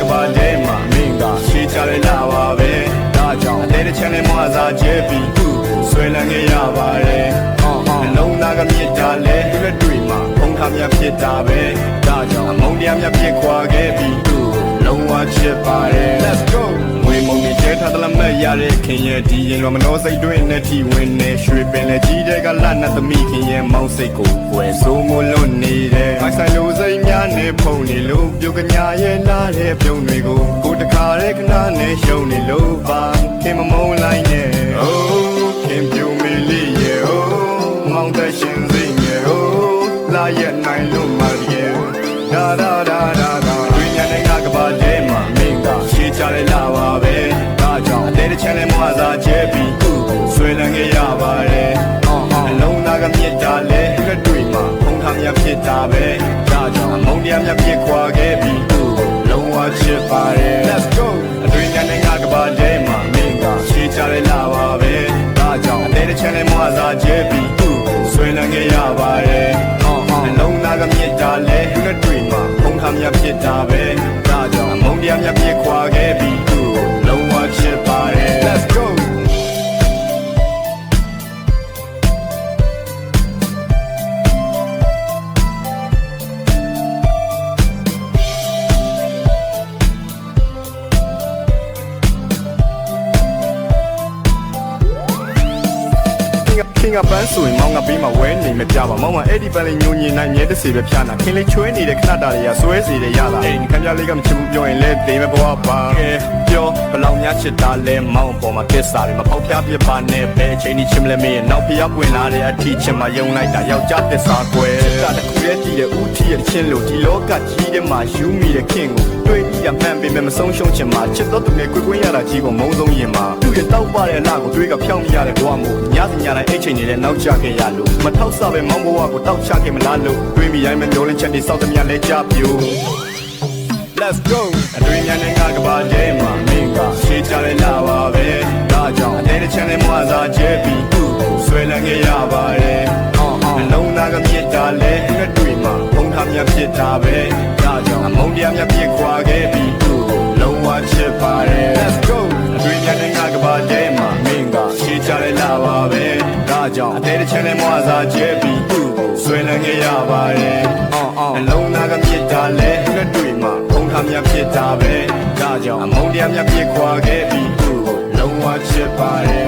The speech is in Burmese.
ကဘာတဲမှာမင်းကရှေးချလဲလာပါပဲဒါကြောင့်အသေးတစ်ချမ်းလေးမွာစားကျဲပြီးသူ့ကိုဆွဲလန်းခဲ့ရပါတယ်အော်အော်လုံးသားကမြစ်တာလဲသူလက်တွေ့မှာဖုံးထားမြဖြစ်တာပဲဒါကြောင့်အမုန်းတရားမြဖြစ်ခွာခဲ့ပြီးသူ့ကိုလုံးဝချစ်ပါတယ် Let's go ငွေမုံနေကျဲထားသလားမက်ရတဲ့ခင်ရဲ့ဒီရင်လောမနောစိတ်တွင်းနဲ့ထီဝင်နေရွှေပင်လေကြီးတဲ့ကလတ်နတ်သမီးခင်ရဲ့မောင်စိတ်ကိုဝယ်ဆိုးမ နဲ့ဖုန်နေလို့ပြုတ်ကညာရဲ့လာတဲ့ပြုံးတွေကိုကိုတခါတဲ့ခဏနဲ့ရှုံနေလို့ပါခင်မမုန်းလိုက်နဲ့။ Oh ခင်ပြုံးမီလေးရဲ့ Oh မောင်သက်ရှင်စိတ်ရဲ့ Oh လာရဲ့နိုင်လို့မရဲ့ဒါဒါဒါဒါဒါဝိညာဉ်နဲ့ငါကပါတဲမှာမင်းကရှေးချလဲလာပါပဲဒါကြောင့်အသေးတစ်ချမ်းနဲ့မွာစားကျဲပြီးသူ့ကိုဆွဲလန်းခဲ့ရပါတယ်အော်အော်အလုံးသားကမြစ်တာလဲလက်တွေ့မှာဖုံးထားမြဖြစ်တာပဲဒါ ကြောင့်အမုန်းတရားမြဖြစ်ခွာခဲ့ပြီးသူ့ကိုလုံးဝချစ်ပါတယ် Let's go အတွင်းညာနဲ့ငါကပါတဲမှာမင်းကရှေးချလဲလာပါပဲဒါကြောင့်အသေးတစ်ချမ်းနဲ့မွာစားကျဲပြီးသူ့ကိုဆွဲလန်းခဲ့ရပါတယ်အော်အော်အလုံးသားကမြစ်တာလဲလက်တွေ့မှာဖုံးထားမြဖြစ်တာပဲဒါကြောင့်အမုန်းတရားမြဖြစ်ခွာခဲ့ပြီး င်ကပန်းဆိုရင်မောင်ကပေးမှာဝဲနေမပြပါမောင်မအဲ့ဒီပန်းလေးညိုညင်နိုင်မြဲတစေပဲဖြာနာခင်လေးချွဲနေတဲ့ခဏတာတွေကဆွဲစီတယ်ရတာအိမ်ခံကြလေးကမချဘူးပြောရင်လဲတေးမဲ့ဘဝပါကဲပြောဘလောင်များချစ်တာလဲမောင်ပေါ်မှာကစ္စာတွေမပေါက်ဖျားပြပါနဲ့ဘယ်ချိန်ဒီချင်မလဲမေးရင်နောက်ဖျားပွင့်လာတဲ့အထီးချင်မှယုံလိုက်တာယောက်ျားသစ္စာကွယ်ချစ်တာတစ်ခုရဲ့တည်တဲ့ဦးထီရဲ့ချင်းလို့ဒီလောကကြီးထဲမှာယူမိတဲ့ခင်ကိုတွေ့ပြီးရမှန်ပေမဲ့မဆုံးရှုံးချင်မှာချစ်တော့သူနဲ့ကိုကွင်းရတာကြီးကိုမုံဆုံးရင်မှာသူ့ရဲ့တောက် ပတဲ့အလှကိုတွေ့ကဖြောင်းမိရတဲ့ဘဝမို့ညစီညတိုင်းအိတ်ချိန်နေတဲ့နောက်ကျခဲ့ရလို့မထောက်ဆပဲမောင်းဘဝကိုတောက်ချခဲ့မလားလို့တွေးမိတိုင်းမမျောလင်းချက်တွေစောက်သမျှလဲကြပြို Let's go အတွင်းညာနဲ့ငါကဘာတဲမှာမင်းကရှေးချလဲလာပါပဲဒါကြောင့်အသေးတစ်ချမ်းနဲ့မွာစားကျဲပြီးသူ့ကိုဆွဲလန်းခဲ့ရပါတယ်အော်အော်အလုံးသားကမြစ်တာလဲလက်တွေ့မှာဖုံးထားမြဖြစ်တာပဲ လဲလာပါပဲဒါကြောင့်အသေးတစ်ချမ်းနဲ့မွာစားကျဲပြီးသူ့ကိုဆွဲလန်းခဲ့ရပါတယ်အော်အော်အလုံးသားကမြစ်တာလဲလက်တွေ့မှာဖုံးထားမြဖြစ်တာပဲဒါကြောင့်အမုန်းတရားမြဖြစ်ခွာခဲ့ပြီးသူ့ကိုလုံးဝချစ်ပါတယ်